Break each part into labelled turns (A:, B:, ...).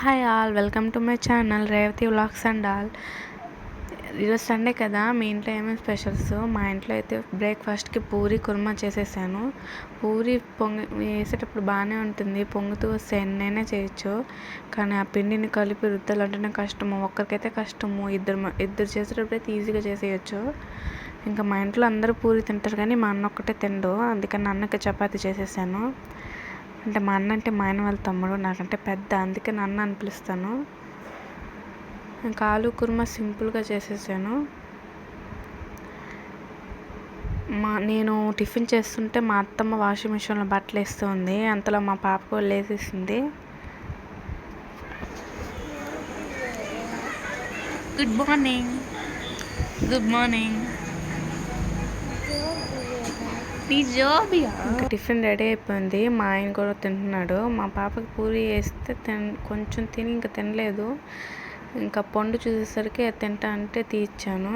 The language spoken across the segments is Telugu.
A: Hi all welcome to my channel Revathi vlogs and all. ఈరోజు సండే కదా మీ ఇంట్లో ఏమేమి స్పెషల్స్? మా ఇంట్లో అయితే బ్రేక్ఫాస్ట్కి పూరి కుర్మా చేసేసాను. పూరి పొంగి వేసేటప్పుడు బాగానే ఉంటుంది. పొంగుతూ వస్తే ఎన్నైనా చేయొచ్చు. కానీ ఆ పిండిని కలిపి రుద్దాలంటేనే కష్టము. ఒక్కరికైతే కష్టము. ఇద్దరు ఇద్దరు చేసేటప్పుడు అయితే ఈజీగా చేసేయచ్చు. ఇంకా మా ఇంట్లో అందరూ పూరి తింటారు కానీ మా అన్న ఒక్కటే తిండు. అందుకని అన్నకి చపాతీ చేసేసాను. అంటే మా అన్న అంటే మా ఆయన వాళ్ళ తమ్ముడు నాకంటే పెద్ద అందుకే నాన్న అని పిలుస్తాను. ఇంకా ఆలు కుర్మా సింపుల్గా చేసేసాను. మా నేను టిఫిన్ చేస్తుంటే మా అత్తమ్మ వాషింగ్ మిషన్లో బట్టలు వేస్తుంది అంతలో మా పాప కూడా లేసేసింది. గుడ్ మార్నింగ్ గుడ్ మార్నింగ్ ఇంకా టిఫిన్ రెడీ అయిపోయింది. మా ఆయన కూడా తింటున్నాడు. మా పాపకి పూరి వేస్తే తిన్ కొంచెం తిని ఇంకా తినలేదు. ఇంకా పండు చూసేసరికి తింటా అంటే తీయించాను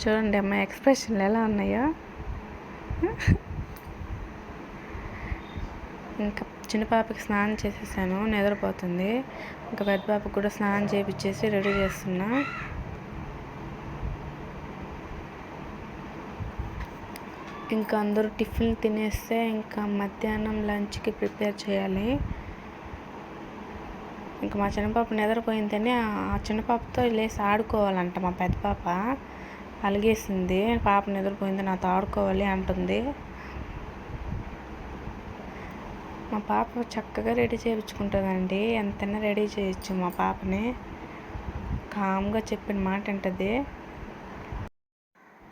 A: చూడండి అమ్మ ఎక్స్ప్రెషన్లు ఎలా ఉన్నాయో. ఇంకా చిన్న పాపకి స్నానం చేసేసాను. నిద్రపోతుంది. ఇంకా పెద్ద పాపకు కూడా స్నానం చేయించేసి రెడీ చేస్తున్నా. ఇంకా అందరూ టిఫిన్ తినేస్తే ఇంకా మధ్యాహ్నం లంచ్కి ప్రిపేర్ చేయాలి. ఇంకా మా చిన్నపాప నిద్రపోయిందని ఆ చిన్నపాపతో లేసి ఆడుకోవాలంట మా పెద్ద పాప. అలిగేసింది. పాప నిద్రపోయింది. నాతో ఆడుకోవాలి అంటుంది. మా పాప చక్కగా రెడీ చేయించుకుంటుందండి. ఎంతైనా రెడీ చేయొచ్చు మా పాపని. కామ్గా చెప్పిన మాట అంటది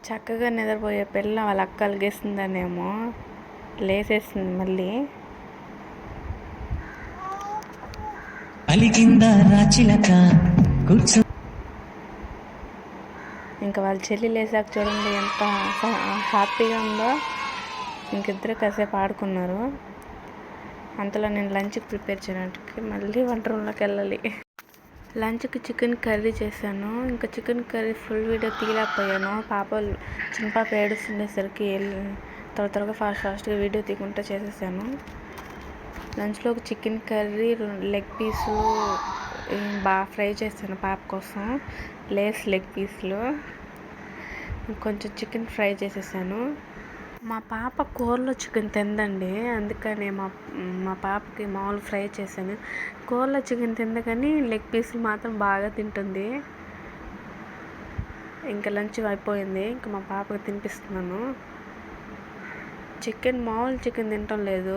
A: చక్కగా నిద్రపోయే పిల్ల వాళ్ళ అక్క అలిగేసిందనేమో లేసేసింది మళ్ళీ. ఇంకా వాళ్ళ చెల్లి లేసాక చూడండి ఎంత హ్యాపీగా ఉందో. ఇంకిద్దరు కాసేపు ఆడుకున్నారు. అంతలో నేను లంచ్కి ప్రిపేర్ చేయడానికి మళ్ళీ వంట రూమ్లోకి వెళ్ళాలి. లంచ్కి చికెన్ కర్రీ చేశాను. ఇంకా చికెన్ కర్రీ ఫుల్ వీడియో తీయలేకపోయాను. పాప చిన్న పాప ఏడుస్తుండేసరికి త్వర త్వరగా ఫాస్ట్ ఫాస్ట్గా వీడియో తీయకుండా చేసేసాను. లంచ్లో ఒక చికెన్ కర్రీ లెగ్ పీసు బాగా ఫ్రై చేశాను పాప కోసం. లేస్ లెగ్ పీసులు కొంచెం చికెన్ ఫ్రై చేసేసాను. మా పాప కూరలో చికెన్ తిందండి. అందుకనే మా మా పాపకి మామూలు ఫ్రై చేశాను. కూరలో చికెన్ తింద కానీ లెగ్ పీసులు మాత్రం బాగా తింటుంది. ఇంకా లంచ్ అయిపోయింది. ఇంకా మా పాపకి తినిపిస్తున్నాను. చికెన్ మామూలు చికెన్ తినటం లేదు.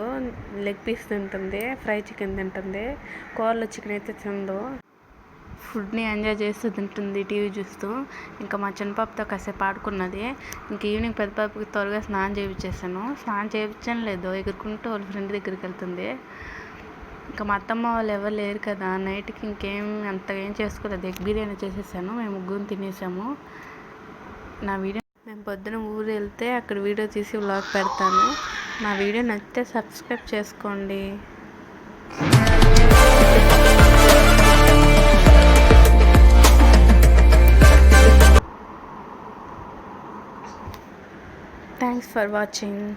A: లెగ్ పీస్ తింటుంది. ఫ్రై చికెన్ తింటుంది. కూరలో చికెన్ అయితే తిందో ఫుడ్ని ఎంజాయ్ చేస్తూ తింటుంది టీవీ చూస్తూ. ఇంకా మా చిన్న పాపతో కాసేపు ఆడుకున్నది. ఇంక ఈవినింగ్ పెద్ద పాపకి త్వరగా స్నానం చేయించేసాను స్నానం చేయించడం లేదు. ఎగురుకుంటూ వాళ్ళ ఫ్రెండ్ దగ్గరికి వెళ్తుంది. ఇంకా మా అత్తమ్మ వాళ్ళు ఎవరు లేరు కదా. నైట్కి ఇంకేం అంతగా ఏం చేసుకోలేదు. ఎగ్ బిర్యానీ చేసేసాను. మేము ముగ్గురు తినేసాము. నా వీడియో మేము పొద్దున ఊరు వెళ్తే అక్కడ వీడియో తీసి వ్లాగ్ పెడతాను. నా వీడియో నచ్చితే సబ్స్క్రైబ్ చేసుకోండి. thanks for watching.